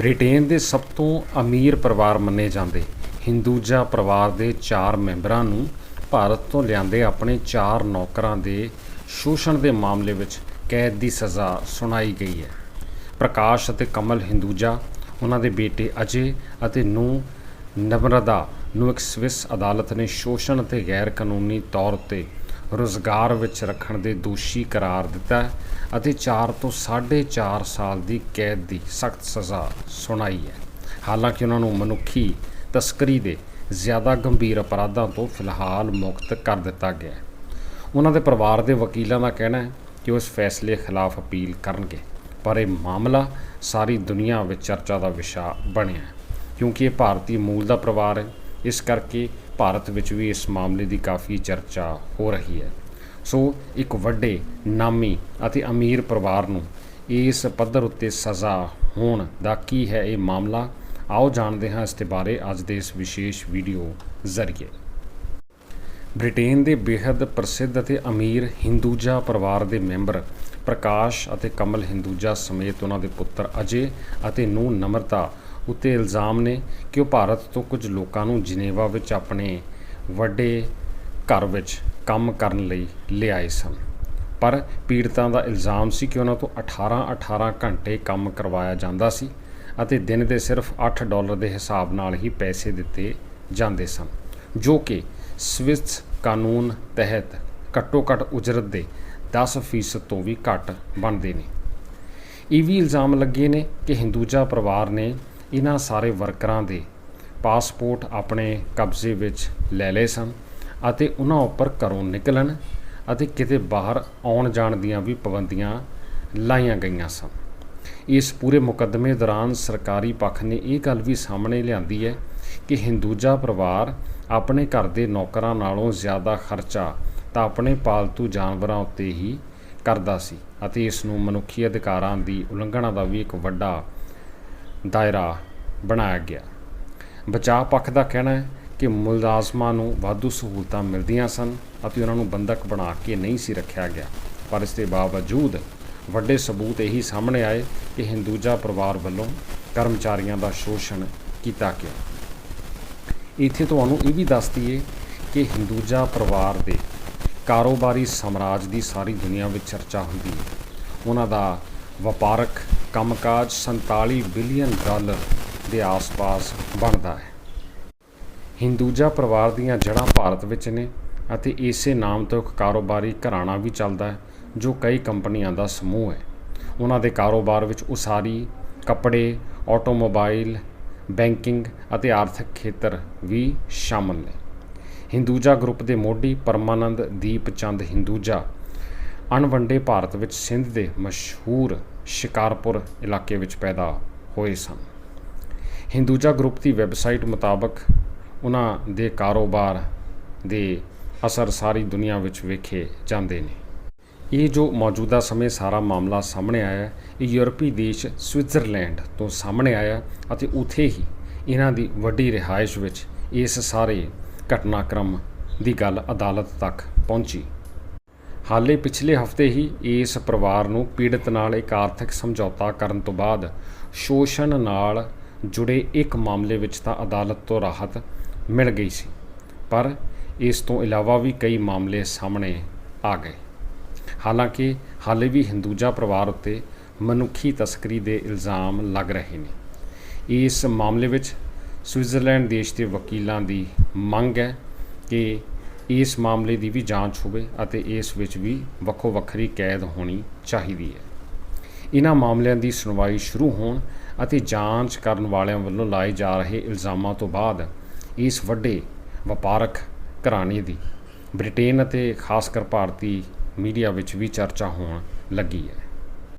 Britain ਦੇ ਸਭ ਤੋਂ ਅਮੀਰ ਪਰਿਵਾਰ ਮੰਨੇ ਜਾਂਦੇ। ਹਿੰਦੂਜਾ ਪਰਿਵਾਰ ਦੇ 4 ਮੈਂਬਰਾਂ ਨੂੰ ਭਾਰਤ ਤੋਂ ਲਿਆਂਦੇ ਆਪਣੇ 4 ਨੌਕਰਾਂ ਦੇ ਸ਼ੋਸ਼ਣ ਦੇ ਮਾਮਲੇ ਵਿੱਚ ਕੈਦ ਦੀ ਸਜ਼ਾ ਸੁਣਾਈ ਗਈ ਹੈ। ਪ੍ਰਕਾਸ਼ ਅਤੇ ਕਮਲ ਹਿੰਦੂਜਾ, ਉਹਨਾਂ ਦੇ ਬੇਟੇ ਅਜੇ ਅਤੇ ਨੂੰ ਨਮਰਦਾ ਨੂੰ ਇੱਕ ਸਵਿਸ ਅਦਾਲਤ ਨੇ ਸ਼ੋਸ਼ਣ ਅਤੇ ਗੈਰ ਕਾਨੂੰਨੀ ਤੌਰ ਤੇ ਰੁਜ਼ਗਾਰ ਵਿੱਚ ਰੱਖਣ ਦੇ ਦੋਸ਼ੀ ਕਰਾਰ ਦਿੱਤਾ ਅਤੇ 4 ਤੋਂ 4.5 ਸਾਲ ਦੀ ਕੈਦ ਦੀ ਸਖਤ ਸਜ਼ਾ ਸੁਣਾਈ ਹੈ। ਹਾਲਾਂਕਿ ਉਹਨਾਂ ਨੂੰ ਮਨੁੱਖੀ ਤਸਕਰੀ ਦੇ ਜ਼ਿਆਦਾ ਗੰਭੀਰ ਅਪਰਾਧਾਂ ਤੋਂ ਫਿਲਹਾਲ ਮੁਕਤ ਕਰ ਦਿੱਤਾ ਗਿਆ ਹੈ। ਉਹਨਾਂ ਦੇ ਪਰਿਵਾਰ ਦੇ ਵਕੀਲਾਂ ਦਾ ਕਹਿਣਾ ਹੈ ਕਿ ਉਹ ਇਸ ਫੈਸਲੇ ਖਿਲਾਫ ਅਪੀਲ ਕਰਨਗੇ, ਪਰ ਇਹ ਮਾਮਲਾ ਸਾਰੀ ਦੁਨੀਆ ਵਿੱਚ ਚਰਚਾ ਦਾ ਵਿਸ਼ਾ ਬਣਿਆ ਕਿਉਂਕਿ ਇਹ ਭਾਰਤੀ ਮੂਲ ਦਾ ਪਰਿਵਾਰ ਹੈ। ਇਸ ਕਰਕੇ ਭਾਰਤ ਵਿੱਚ ਵੀ ਇਸ ਮਾਮਲੇ ਦੀ ਕਾਫੀ ਚਰਚਾ ਹੋ ਰਹੀ ਹੈ। ਸੋ ਇੱਕ ਵੱਡੇ ਨਾਮੀ ਅਤੇ ਅਮੀਰ ਪਰਿਵਾਰ ਨੂੰ ਇਸ ਪੱਧਰ ਉੱਤੇ ਸਜ਼ਾ ਹੋਣ ਦਾ ਕੀ ਹੈ ਇਹ ਮਾਮਲਾ, ਆਓ ਜਾਣਦੇ ਹਾਂ ਇਸ ਦੇ ਬਾਰੇ ਅੱਜ ਦੇ ਇਸ ਵਿਸ਼ੇਸ਼ ਵੀਡੀਓ ਜ਼ਰੀਏ। ਬ੍ਰਿਟੇਨ ਦੇ ਬੇहद ਪ੍ਰਸਿੱਧ ਅਤੇ ਅਮੀਰ ਹਿੰਦੂਜਾ ਪਰਿਵਾਰ ਦੇ ਮੈਂਬਰ ਪ੍ਰਕਾਸ਼ ਅਤੇ ਕਮਲ ਹਿੰਦੂਜਾ ਸਮੇਤ ਉਹਨਾਂ ਦੇ ਪੁੱਤਰ ਅਜੇ ਅਤੇ ਨੂੰ ਨਮਰਤਾ ਉੱਤੇ ਇਲਜ਼ਾਮ ਨੇ ਕਿ ਉਹ ਭਾਰਤ ਤੋਂ ਕੁਝ ਲੋਕਾਂ ਨੂੰ ਜਿਨੇਵਾ ਵਿੱਚ ਆਪਣੇ ਵੱਡੇ ਘਰ ਵਿੱਚ ਕੰਮ ਕਰਨ ਲਈ ਲਿਆਏ ਸਨ। ਪਰ ਪੀੜਤਾਂ ਦਾ ਇਲਜ਼ਾਮ ਸੀ ਕਿ ਉਹਨਾਂ ਤੋਂ 18-18 ਘੰਟੇ ਕੰਮ ਕਰਵਾਇਆ ਜਾਂਦਾ ਸੀ ਅਤੇ ਦਿਨ ਦੇ ਸਿਰਫ 8 ਡਾਲਰ ਦੇ ਹਿਸਾਬ ਨਾਲ ਹੀ ਪੈਸੇ ਦਿੱਤੇ ਜਾਂਦੇ ਸਨ, ਜੋ ਕਿ ਸਵਿਸ ਕਾਨੂੰਨ ਤਹਿਤ ਘੱਟੋ-ਘੱਟ ਉਜਰਤ ਦੇ 10% ਤੋਂ ਵੀ ਘੱਟ ਬਣਦੇ ਨੇ। ਇਹ ਵੀ ਇਲਜ਼ਾਮ ਲੱਗੇ ਨੇ ਕਿ ਹਿੰਦੂਜਾ ਪਰਿਵਾਰ ਨੇ ਇਹਨਾਂ ਸਾਰੇ ਵਰਕਰਾਂ ਦੇ ਪਾਸਪੋਰਟ ਆਪਣੇ ਕਬਜ਼ੇ ਵਿੱਚ ਲੈ ਲਏ ਸਨ ਅਤੇ ਉਹਨਾਂ ਉੱਪਰ ਘਰੋਂ ਨਿਕਲਣ ਅਤੇ ਕਿਤੇ ਬਾਹਰ ਆਉਣ ਜਾਣ ਦੀਆਂ ਵੀ ਪਾਬੰਦੀਆਂ ਲਾਈਆਂ ਗਈਆਂ ਸਨ। ਇਸ ਪੂਰੇ ਮੁਕੱਦਮੇ ਦੌਰਾਨ ਸਰਕਾਰੀ ਪੱਖ ਨੇ ਇਹ ਗੱਲ ਵੀ ਸਾਹਮਣੇ ਲਿਆਂਦੀ ਹੈ ਕਿ ਹਿੰਦੂਜਾ ਪਰਿਵਾਰ ਆਪਣੇ ਘਰ ਦੇ ਨੌਕਰਾਂ ਨਾਲੋਂ ਜ਼ਿਆਦਾ ਖਰਚਾ ਤਾਂ ਆਪਣੇ ਪਾਲਤੂ ਜਾਨਵਰਾਂ ਉੱਤੇ ਹੀ ਕਰਦਾ ਸੀ ਅਤੇ ਇਸ ਨੂੰ ਮਨੁੱਖੀ ਅਧਿਕਾਰਾਂ ਦੀ ਉਲੰਘਣਾ ਦਾ ਵੀ ਇੱਕ ਵੱਡਾ ਦਾਇਰਾ ਬਣਾਇਆ ਗਿਆ। ਬਚਾਅ ਪੱਖ ਦਾ ਕਹਿਣਾ ਹੈ ਕਿ ਮੁਲਾਜ਼ਮਾਂ ਨੂੰ ਵਾਧੂ ਸਹੂਲਤਾਂ ਮਿਲਦੀਆਂ ਸਨ ਅਤੇ ਉਹਨਾਂ ਨੂੰ ਬੰਦਕ ਬਣਾ ਕੇ ਨਹੀਂ ਸੀ ਰੱਖਿਆ ਗਿਆ। ਪਰ ਇਸ ਦੇ ਬਾਵਜੂਦ ਵੱਡੇ ਸਬੂਤ ਇਹੀ ਸਾਹਮਣੇ ਆਏ ਕਿ ਹਿੰਦੂਜਾ ਪਰਿਵਾਰ ਵੱਲੋਂ ਕਰਮਚਾਰੀਆਂ ਦਾ ਸ਼ੋਸ਼ਣ ਕੀਤਾ ਗਿਆ। ਇੱਥੇ ਤੁਹਾਨੂੰ ਇਹ ਵੀ ਦੱਸ ਦਈਏ ਕਿ ਹਿੰਦੂਜਾ ਪਰਿਵਾਰ ਦੇ ਕਾਰੋਬਾਰੀ ਸਮਰਾਜ ਦੀ ਸਾਰੀ ਦੁਨੀਆ ਵਿੱਚ ਚਰਚਾ ਹੁੰਦੀ ਹੈ। ਉਹਨਾਂ ਦਾ ਵਪਾਰਕ ਕੰਮਕਾਜ 47 ਬਿਲੀਅਨ ਡਾਲਰ ਦੇ ਆਸ-ਪਾਸ ਬਣਦਾ ਹੈ। ਹਿੰਦੂਜਾ ਪਰਿਵਾਰ ਦੀਆਂ ਜੜ੍ਹਾਂ ਭਾਰਤ ਵਿੱਚ ਨੇ ਅਤੇ ਇਸੇ ਨਾਮ ਤੋਂ ਇੱਕ ਕਾਰੋਬਾਰੀ ਘਰਾਣਾ ਵੀ ਚੱਲਦਾ ਹੈ, ਜੋ ਕਈ ਕੰਪਨੀਆਂ ਦਾ ਸਮੂਹ ਹੈ। ਉਹਨਾਂ ਦੇ ਕਾਰੋਬਾਰ ਵਿੱਚ ਉਸਾਰੀ, ਕੱਪੜੇ, ਆਟੋਮੋਬਾਈਲ, ਬੈਂਕਿੰਗ ਅਤੇ ਆਰਥਿਕ ਖੇਤਰ ਵੀ ਸ਼ਾਮਲ ਨੇ। ਹਿੰਦੂਜਾ ਗਰੁੱਪ ਦੇ ਮੋਢੀ ਪਰਮਾਨੰਦ ਦੀਪ ਚੰਦ ਹਿੰਦੂਜਾ ਅਣਵੰਡੇ ਭਾਰਤ ਵਿੱਚ ਸਿੰਧ ਦੇ ਮਸ਼ਹੂਰ ਸ਼ਿਕਾਰਪੁਰ ਇਲਾਕੇ ਵਿੱਚ ਪੈਦਾ ਹੋਏ ਸਨ। ਹਿੰਦੂਜਾ ਗਰੁੱਪ ਦੀ ਵੈਬਸਾਈਟ ਮੁਤਾਬਕ ਉਹਨਾਂ ਦੇ ਕਾਰੋਬਾਰ ਦੇ ਅਸਰ ਸਾਰੀ ਦੁਨੀਆ ਵਿੱਚ ਵੇਖੇ ਜਾਂਦੇ ਨੇ। ਇਹ ਜੋ ਮੌਜੂਦਾ ਸਮੇਂ ਸਾਰਾ ਮਾਮਲਾ ਸਾਹਮਣੇ ਆਇਆ ਹੈ, ਇਹ ਯੂਰਪੀ ਦੇਸ਼ ਸਵਿਟਜ਼ਰਲੈਂਡ ਤੋਂ ਸਾਹਮਣੇ ਆਇਆ ਅਤੇ ਉਥੇ ਹੀ ਇਹਨਾਂ ਦੀ ਵੱਡੀ ਰਿਹਾਇਸ਼ ਵਿੱਚ ਇਸ ਸਾਰੇ ਘਟਨਾਕ੍ਰਮ ਦੀ ਗੱਲ ਅਦਾਲਤ ਤੱਕ ਪਹੁੰਚੀ। ਹਾਲੇ ਪਿਛਲੇ ਹਫ਼ਤੇ ਹੀ ਇਸ ਪਰਿਵਾਰ ਨੂੰ ਪੀੜਤ ਨਾਲ ਇੱਕ ਆਰਥਿਕ ਸਮਝੌਤਾ ਕਰਨ ਤੋਂ ਬਾਅਦ ਸ਼ੋਸ਼ਣ ਨਾਲ ਜੁੜੇ ਇੱਕ ਮਾਮਲੇ ਵਿੱਚ ਤਾਂ ਅਦਾਲਤ ਤੋਂ ਰਾਹਤ ਮਿਲ ਗਈ ਸੀ, ਪਰ ਇਸ ਤੋਂ ਇਲਾਵਾ ਵੀ ਕਈ ਮਾਮਲੇ ਸਾਹਮਣੇ ਆ ਗਏ। ਹਾਲਾਂਕਿ ਹਾਲੇ ਵੀ ਹਿੰਦੂਜਾ ਪਰਿਵਾਰ ਉੱਤੇ ਮਨੁੱਖੀ ਤਸਕਰੀ ਦੇ ਇਲਜ਼ਾਮ ਲੱਗ ਰਹੇ ਨੇ। ਇਸ ਮਾਮਲੇ ਵਿੱਚ ਸਵਿਟਜ਼ਰਲੈਂਡ ਦੇਸ਼ ਦੇ ਵਕੀਲਾਂ ਦੀ ਮੰਗ ਹੈ ਕਿ ਇਸ ਮਾਮਲੇ ਦੀ ਵੀ ਜਾਂਚ ਹੋਵੇ ਅਤੇ ਇਸ ਵਿੱਚ ਵੀ ਵੱਖੋ ਵੱਖਰੀ ਕੈਦ ਹੋਣੀ ਚਾਹੀਦੀ ਹੈ। ਇਹਨਾਂ ਮਾਮਲਿਆਂ ਦੀ ਸੁਣਵਾਈ ਸ਼ੁਰੂ ਹੋਣ ਅਤੇ ਜਾਂਚ ਕਰਨ ਵਾਲਿਆਂ ਵੱਲੋਂ ਲਾਏ ਜਾ ਰਹੇ ਇਲਜ਼ਾਮਾਂ ਤੋਂ ਬਾਅਦ ਇਸ ਵੱਡੇ ਵਪਾਰਕ ਘਰਾਣੇ ਦੀ ਬ੍ਰਿਟੇਨ ਅਤੇ ਖਾਸ ਕਰ ਭਾਰਤੀ ਮੀਡੀਆ ਵਿੱਚ ਵੀ ਚਰਚਾ ਹੋਣ ਲੱਗੀ ਹੈ।